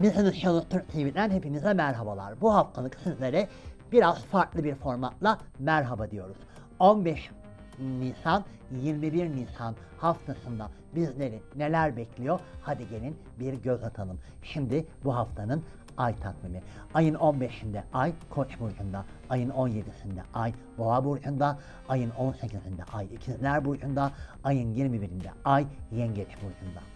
Business Channel Türk TV'den hepinize merhabalar. Bu haftalık sizlere biraz farklı bir formatla merhaba diyoruz. 15 Nisan 21 Nisan haftasında bizleri neler bekliyor? Hadi gelin bir göz atalım. Şimdi bu haftanın ay takvimi. Ayın 15'inde ay Koç burcunda, ayın 17'sinde ay Boğa burcunda, ayın 18'inde ay İkizler burcunda, ayın 21'inde ay Yengeç burcunda.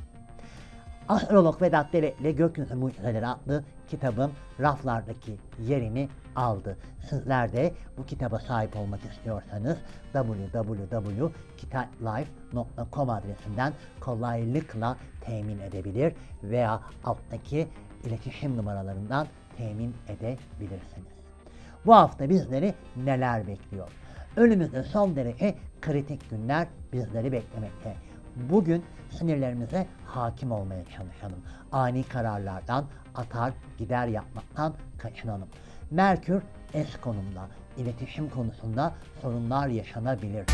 Astrolog Vedat Derek'le Gökyüzü Mucizeleri adlı kitabım raflardaki yerini aldı. Sizler de bu kitaba sahip olmak istiyorsanız www.kitaplife.com adresinden kolaylıkla temin edebilir veya alttaki iletişim numaralarından temin edebilirsiniz. Bu hafta bizleri neler bekliyor? Önümüzde son derece kritik günler bizleri beklemekte. Bugün sinirlerimize hakim olmaya çalışalım. Ani kararlardan atar gider yapmaktan kaçınalım. Merkür es konumda, iletişim konusunda sorunlar yaşanabilir.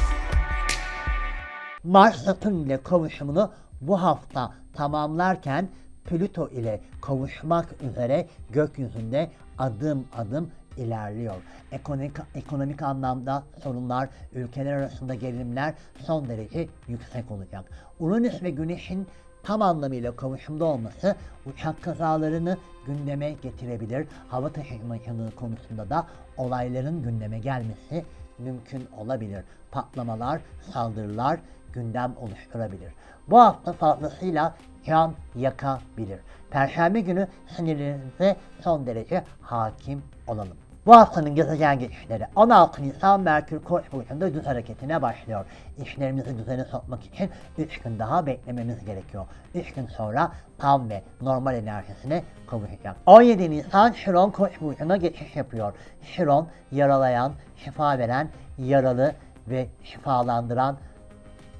Mars Satürn ile kavuşumunu bu hafta tamamlarken Plüto ile kavuşmak üzere gökyüzünde adım adım ilerliyor. Ekonomik, ekonomik anlamda sorunlar, ülkeler arasında gerilimler son derece yüksek olacak. Uranüs ve Güneş'in tam anlamıyla kavuşumda olması uçak kazalarını gündeme getirebilir. Hava taşımacılığı konusunda da olayların gündeme gelmesi mümkün olabilir. Patlamalar, saldırılar gündem oluşturabilir. Bu hafta fazlasıyla can yakabilir. Perşembe günü sinirlerinize son derece hakim olalım. Bu haftanın gezegen geçişleri 16 Nisan Merkür Koç burcunda düz hareketine başlıyor. İşlerimizi düzene sokmak için 3 gün daha beklememiz gerekiyor. 3 gün sonra tam ve normal enerjisine kavuşacak. 17 Nisan Şiron Koç burcuna geçiş yapıyor. Şiron yaralayan, şifa veren, yaralı ve şifalandıran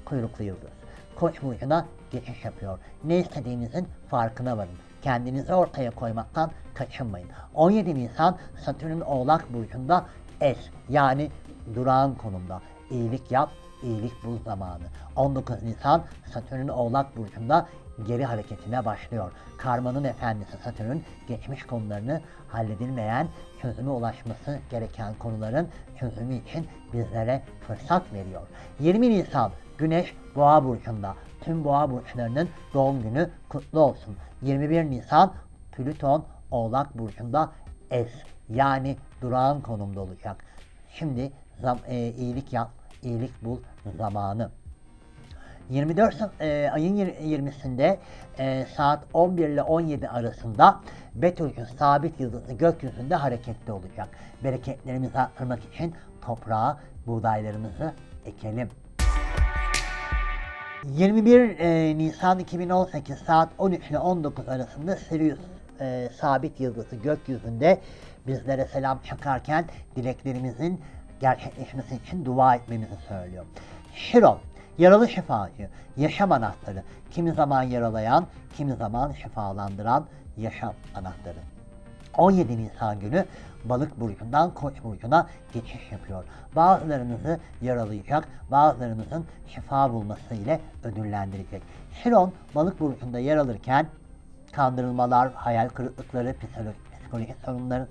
kuyruklu yıldız. Koç burcuna geçiş yapıyor. Ne istediğinizin farkına varın. Kendinizi ortaya koymaktan kaçınmayın. 17 Nisan Satürn Oğlak Burcu'nda es yani durağan konumda. İyilik yap, iyilik bul zamanı. 19 Nisan Satürn Oğlak Burcu'nda geri hareketine başlıyor. Karmanın efendisi Satürn geçmiş konularını halledilmeyen, çözüme ulaşması gereken konuların çözümü için bizlere fırsat veriyor. 20 Nisan Güneş Boğa Burcu'nda. Tüm Boğa Burçlarının doğum günü kutlu olsun. 21 Nisan Plüton Oğlak Burcu'nda es yani durağan konumda olacak. Şimdi zam, e, iyilik yap, iyilik bul zamanı. 24 e, ayın 20'sinde e, saat 11 ile 17 arasında Betelgeuse sabit yıldızı gökyüzünde hareketli olacak. Bereketlerimizi arttırmak için toprağa buğdaylarımızı ekelim. 21 e, Nisan 2018 saat 13 ile 19 arasında Sirius e, sabit yıldızı gökyüzünde bizlere selam çakarken dileklerimizin gerçekleşmesi için dua etmemizi söylüyor. Şiron, yaralı şifacı, yaşam anahtarı, kimi zaman yaralayan, kimi zaman şifalandıran yaşam anahtarı. 17 Nisan günü balık burcundan koç burcuna geçiş yapıyor. Bazılarınızı yaralayacak, bazılarınızın şifa bulması ile ödüllendirecek. Şiron balık burcunda yer alırken kandırılmalar, hayal kırıklıkları, psikolojik, sorunların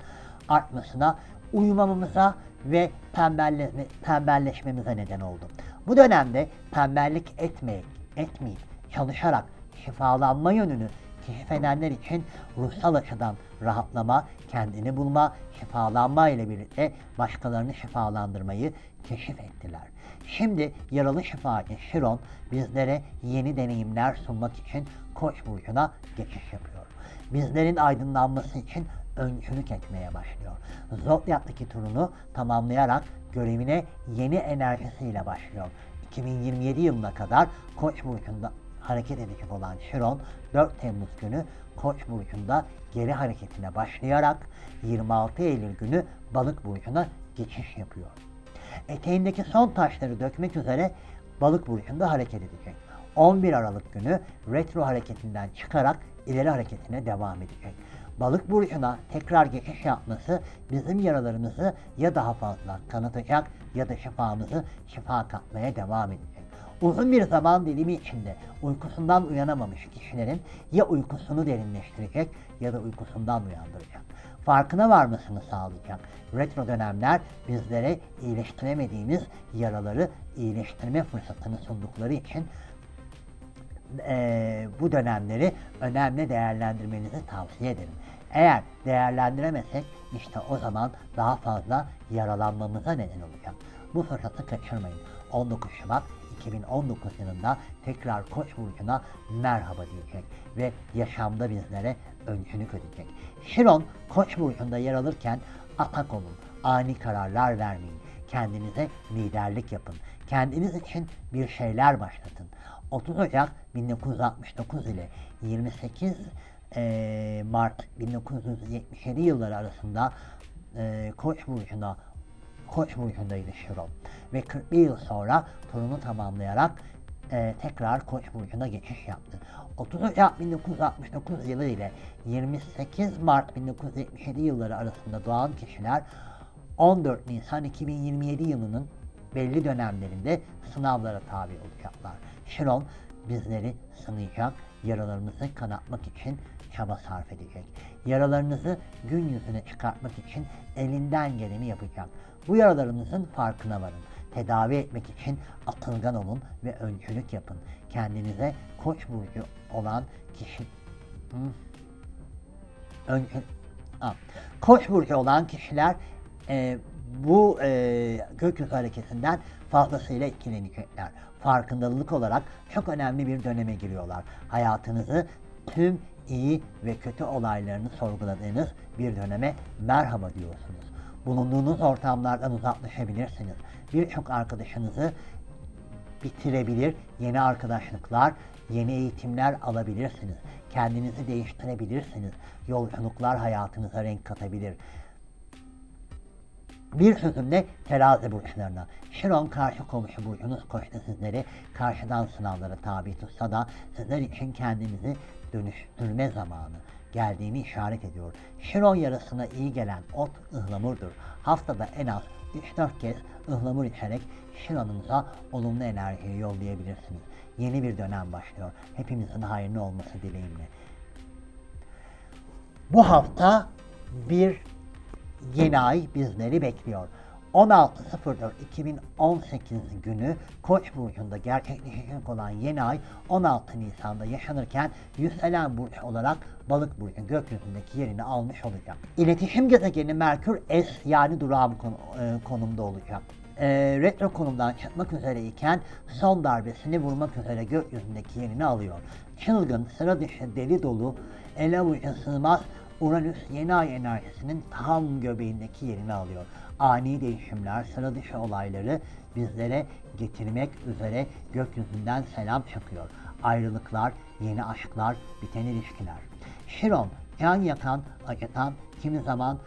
artmasına, uyumamamıza ve tembelle, tembelleşmemize neden oldu. Bu dönemde tembellik etmeyip, etmeyip çalışarak şifalanma yönünü keşif edenler için ruhsal açıdan rahatlama, kendini bulma, şifalanma ile birlikte başkalarını şifalandırmayı keşif ettiler. Şimdi yaralı şifacı Şiron bizlere yeni deneyimler sunmak için Koç burcuna geçiş yapıyor. Bizlerin aydınlanması için öncülük etmeye başlıyor. Zodyak'taki turunu tamamlayarak görevine yeni enerjisiyle başlıyor. 2027 yılına kadar Koç burcunda hareket edecek olan Şiron 4 Temmuz günü Koç burcunda geri hareketine başlayarak 26 Eylül günü Balık burcuna geçiş yapıyor. Eteğindeki son taşları dökmek üzere Balık burcunda hareket edecek. 11 Aralık günü retro hareketinden çıkarak ileri hareketine devam edecek. Balık burcuna tekrar geçiş yapması bizim yaralarımızı ya daha fazla kanatacak ya da şifamızı şifa katmaya devam edecek. Uzun bir zaman dilimi içinde uykusundan uyanamamış kişilerin ya uykusunu derinleştirecek ya da uykusundan uyandıracak. Farkına varmasını sağlayacak. Retro dönemler bizlere iyileştiremediğimiz yaraları iyileştirme fırsatını sundukları için eee, bu dönemleri önemli değerlendirmenizi tavsiye ederim. Eğer değerlendiremezsek işte o zaman daha fazla yaralanmamıza neden olacak. Bu fırsatı kaçırmayın. 19 Şubat 2019 yılında tekrar Koç burcuna merhaba diyecek ve yaşamda bizlere öncülük edecek. Şiron Koç burcunda yer alırken atak olun, ani kararlar vermeyin, kendinize liderlik yapın, kendiniz için bir şeyler başlatın. 30 Ocak 1969 ile 28 eee, Mart 1977 yılları arasında Koç burcuna Koç burcundaydı Şiron ve 41 yıl sonra turunu tamamlayarak eee, tekrar Koç burcuna geçiş yaptı. 30 Ocak 1969 yılı ile 28 Mart 1977 yılları arasında doğan kişiler 14 Nisan 2027 yılının belli dönemlerinde sınavlara tabi olacaklar. Şiron bizleri sınayacak, yaralarımızı kanatmak için çaba sarf edecek. Yaralarınızı gün yüzüne çıkartmak için elinden geleni yapacak. Bu yaralarınızın farkına varın. Tedavi etmek için atılgan olun ve öncülük yapın. Kendinize koç burcu olan kişi... Hı? Ha, Koç burcu olan kişiler e, bu e, gökyüzü hareketinden fazlasıyla etkilenecekler. Farkındalık olarak çok önemli bir döneme giriyorlar. Hayatınızı tüm iyi ve kötü olaylarını sorguladığınız bir döneme merhaba diyorsunuz. Bulunduğunuz ortamlardan uzaklaşabilirsiniz. Birçok arkadaşınızı bitirebilir, yeni arkadaşlıklar, yeni eğitimler alabilirsiniz. Kendinizi değiştirebilirsiniz. Yolculuklar hayatınıza renk katabilir. Bir sözümle terazi burçlarına. Şiron karşı komşu burcunuz koştu sizleri karşıdan sınavlara tabi tutsa da sizler için kendinizi dönüştürme zamanı geldiğini işaret ediyor. Şiron yarısına iyi gelen ot ıhlamurdur. Haftada en az 3-4 kez ıhlamur içerek Şiron'unuza olumlu enerjiyi yollayabilirsiniz. Yeni bir dönem başlıyor. Hepimizin hayırlı olması dileğimle. Bu hafta bir yeni ay bizleri bekliyor. 16.04.2018 günü Koç burcunda gerçekleşecek olan yeni ay 16 Nisan'da yaşanırken yükselen burç olarak Balık burcu gökyüzündeki yerini almış olacak. İletişim gezegeni Merkür S yani konu- e, konumda olacak. E, retro konumdan çıkmak üzereyken son darbesini vurmak üzere gökyüzündeki yerini alıyor. Çılgın, sıra dışı, deli dolu, ele avuca sığmaz Uranüs yeni ay enerjisinin tam göbeğindeki yerini alıyor. Ani değişimler, sıra dışı olayları bizlere getirmek üzere gökyüzünden selam çıkıyor. Ayrılıklar, yeni aşklar, biten ilişkiler. Şiron, can yakan, acıtan, kimi zaman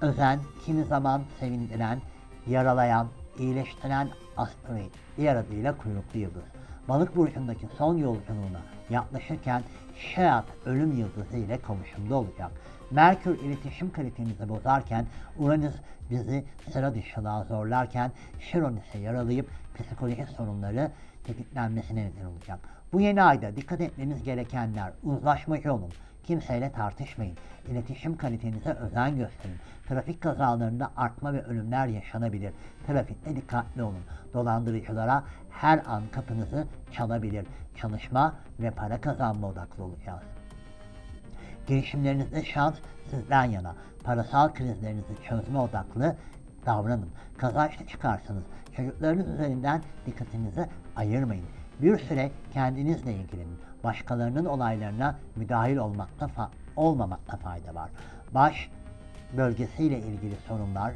özen, kimi zaman sevindiren, yaralayan, iyileştiren asteroid, diğer adıyla kuyruklu yıldız. Balık burcundaki son yolculuğuna yaklaşırken Şeat ölüm yıldızı ile kavuşumda olacak. Merkür iletişim kalitemizi bozarken Uranüs bizi sıra dışılığa zorlarken Şiron ise yaralayıp psikolojik sorunları tetiklenmesine neden olacak. Bu yeni ayda dikkat etmeniz gerekenler uzlaşmacı olun. Kimseyle tartışmayın. İletişim kalitenize özen gösterin. Trafik kazalarında artma ve ölümler yaşanabilir. Trafikte dikkatli olun. Dolandırıcılara her an kapınızı çalabilir. Çalışma ve para kazanma odaklı olacağız. Girişimlerinizde şans sizden yana. Parasal krizlerinizi çözme odaklı davranın. Kazançlı çıkarsanız çocuklarınız üzerinden dikkatinizi ayırmayın. Bir süre kendinizle ilgilenin. Başkalarının olaylarına müdahil olmakta fa- olmamakta fayda var. Baş bölgesiyle ilgili sorunlar,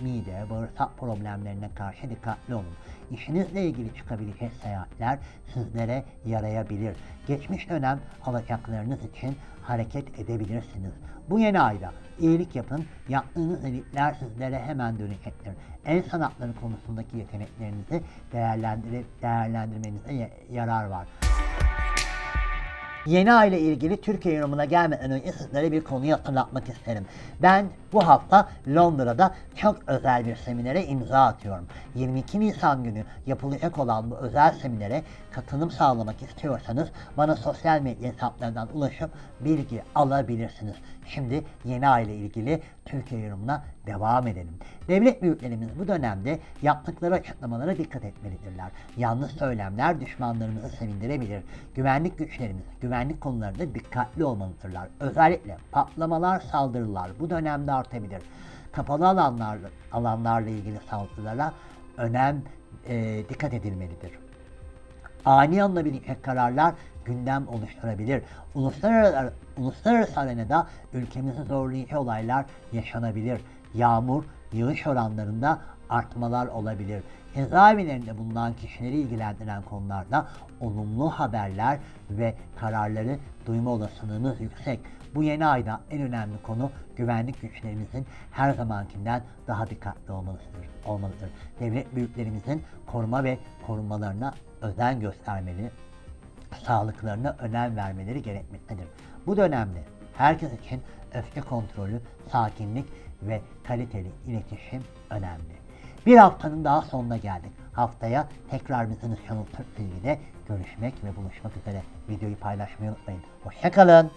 mide, bağırsak problemlerine karşı dikkatli olun. İşinizle ilgili çıkabilecek seyahatler sizlere yarayabilir. Geçmiş dönem alacaklarınız için hareket edebilirsiniz. Bu yeni ayda iyilik yapın, yaptığınız iyilikler sizlere hemen dönecektir. El sanatları konusundaki yeteneklerinizi değerlendirip değerlendirmenize ya- yarar var. Yeni ay ile ilgili Türkiye yorumuna gelmeden önce sizlere bir konuyu hatırlatmak isterim. Ben bu hafta Londra'da çok özel bir seminere imza atıyorum. 22 Nisan günü yapılacak olan bu özel seminere katılım sağlamak istiyorsanız bana sosyal medya hesaplarından ulaşıp bilgi alabilirsiniz. Şimdi yeni ay ile ilgili Türkiye yorumuna devam edelim. Devlet büyüklerimiz bu dönemde yaptıkları açıklamalara dikkat etmelidirler. Yanlış söylemler düşmanlarımızı sevindirebilir. Güvenlik güçlerimiz güvenlik konularında dikkatli olmalıdırlar. Özellikle patlamalar, saldırılar bu dönemde artabilir. Kapalı alanlarla, alanlarla ilgili saldırılara önem e, dikkat edilmelidir ani alınabilecek kararlar gündem oluşturabilir. Uluslararası, uluslararası arenada ülkemizi zorlayıcı olaylar yaşanabilir. Yağmur, yağış oranlarında artmalar olabilir. Cezaevlerinde bulunan kişileri ilgilendiren konularda olumlu haberler ve kararları duyma olasılığımız yüksek. Bu yeni ayda en önemli konu güvenlik güçlerimizin her zamankinden daha dikkatli olmalıdır. olmalıdır. Devlet büyüklerimizin koruma ve korunmalarına özen göstermeli, sağlıklarına önem vermeleri gerekmektedir. Bu dönemde herkes için öfke kontrolü, sakinlik ve kaliteli iletişim önemli. Bir haftanın daha sonuna geldik. Haftaya tekrar Business Channel Türk TV'de görüşmek ve buluşmak üzere. Videoyu paylaşmayı unutmayın. Hoşçakalın.